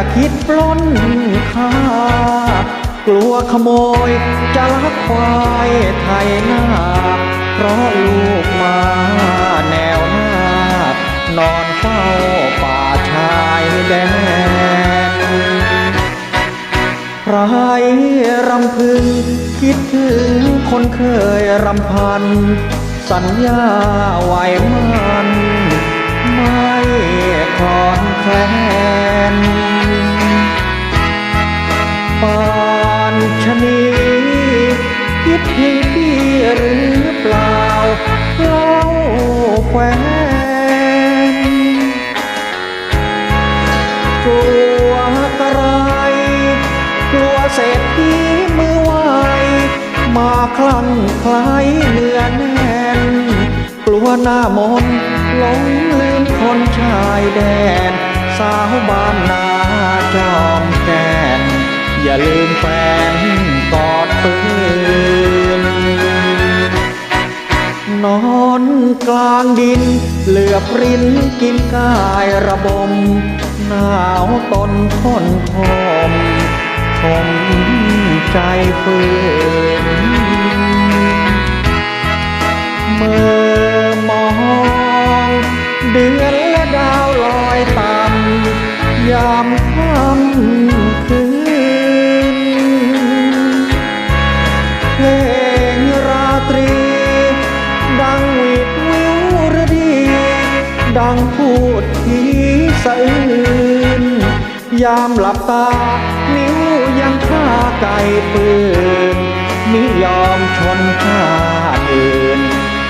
จะคิดปล้นค่ากลัวขโมย จะลักควายไทยนาเพราะลูกมาแนวหน้านอนเฝ้าป่าชายแดนใครรำพึง คิดถึงคนเคยรำพัน สัญญาไว้มัน ไม่คลอนแคลน นีคิดถึงพี่หรือเปล่าเล่าแควนกลัวกระไรกลัวเศรษฐีมือไวมาคลั่งคล้ายเนื้อแน่น กลัวหน้ามนหลงลืมคนชายแดน สาวบ้านนาจอมแกนอย่าลืมแฟน กลางดิน เหลือบรินกินกายระบม หนาวตนทนคมคมใจเฟื่อน ดังพูดทีสะอื้นยามหลับตา นิ้วยังฆ่าไก่ปืนนิยอมชนชาอื่น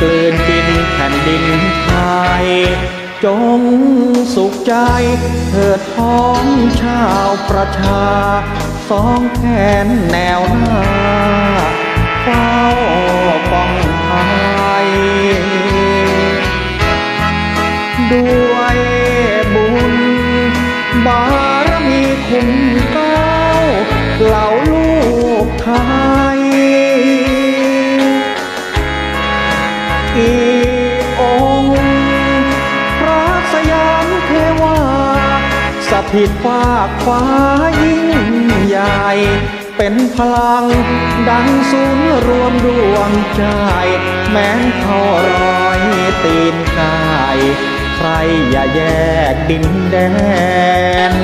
กลืนกินแผ่นดินไทย จงสุขใจ เถิดท้องชาวประชา สองแขนแนวหน้า ด้วยบุญ บารมีคุ้มเก้าเหล่าลูกไทย อีกองค์พระสยามเทวา สถิตฟากฟ้ายิ่งใหญ่เป็นพลังดังศูนย์รวมดวงใจ แม้นเขารอยตีนกาย ใครอย่าแยกดินแดน